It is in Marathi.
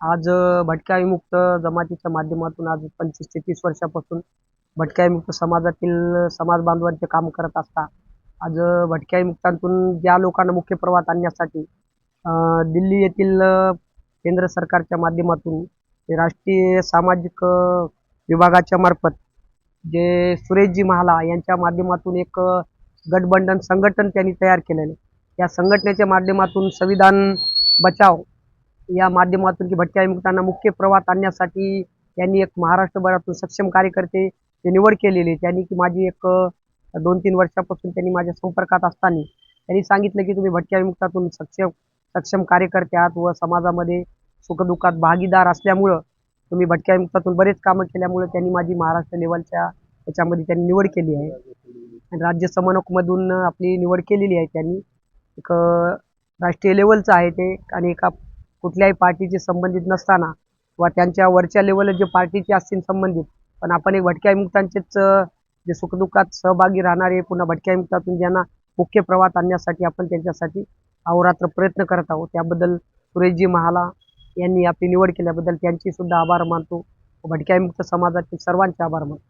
आज भटक्या विमुक्त जमातीच्या माध्यमातून आज पंचवीस ते तीस वर्षापासून भटक्या विमुक्त समाजातील समाज बांधवांचे काम करत असता. आज भटक्या विमुक्तांतून ज्या लोकांना मुख्य प्रवाहात आणण्यासाठी दिल्ली येथील केंद्र सरकारच्या माध्यमातून राष्ट्रीय सामाजिक विभागाच्या मार्फत जे सुरेशजी महाला यांच्या माध्यमातून एक गठबंधन संघटन त्यांनी तयार केलेले या संघटनेच्या माध्यमातून संविधान बचाव या माध्यमातून की भटक्या विमुक्तांना मुख्य प्रवाहात आणण्यासाठी त्यांनी एक महाराष्ट्रभरातून सक्षम कार्यकर्ते जे निवड केलेली आहे. त्यांनी की माझी एक दोन तीन वर्षापासून त्यांनी माझ्या संपर्कात असताना त्यांनी सांगितलं की तुम्ही भटक्या विमुक्तातून सक्षम सक्षम कार्यकर्ते आहात व समाजामध्ये सुखदुःखात भागीदार असल्यामुळं तुम्ही भटक्या विमुक्तातून बरेच कामं केल्यामुळं त्यांनी माझी महाराष्ट्र लेवलच्या त्याच्यामध्ये त्यांनी निवड केली आहे आणि राज्य समन्वयकमधून आपली निवड केलेली आहे त्यांनी एक राष्ट्रीय लेवलचं आहे ते आणि एका कुठल्याही पार्टीशी संबंधित नसताना किंवा त्यांच्या वरच्या लेवलला जे पार्टीचे असतील संबंधित पण आपण एक भटक्या विमुक्तांचेच जे सुखदुःखात सहभागी राहणारे पुन्हा भटक्या विमुक्तातून ज्यांना मुख्य प्रवाहात आणण्यासाठी आपण त्यांच्यासाठी अहोरात्र प्रयत्न करत आहोत. त्याबद्दल सुरेशजी महाला यांनी आपली निवड केल्याबद्दल त्यांची सुद्धा आभार मानतो. भटक्या विमुक्त समाजातील सर्वांचे आभार मानतो.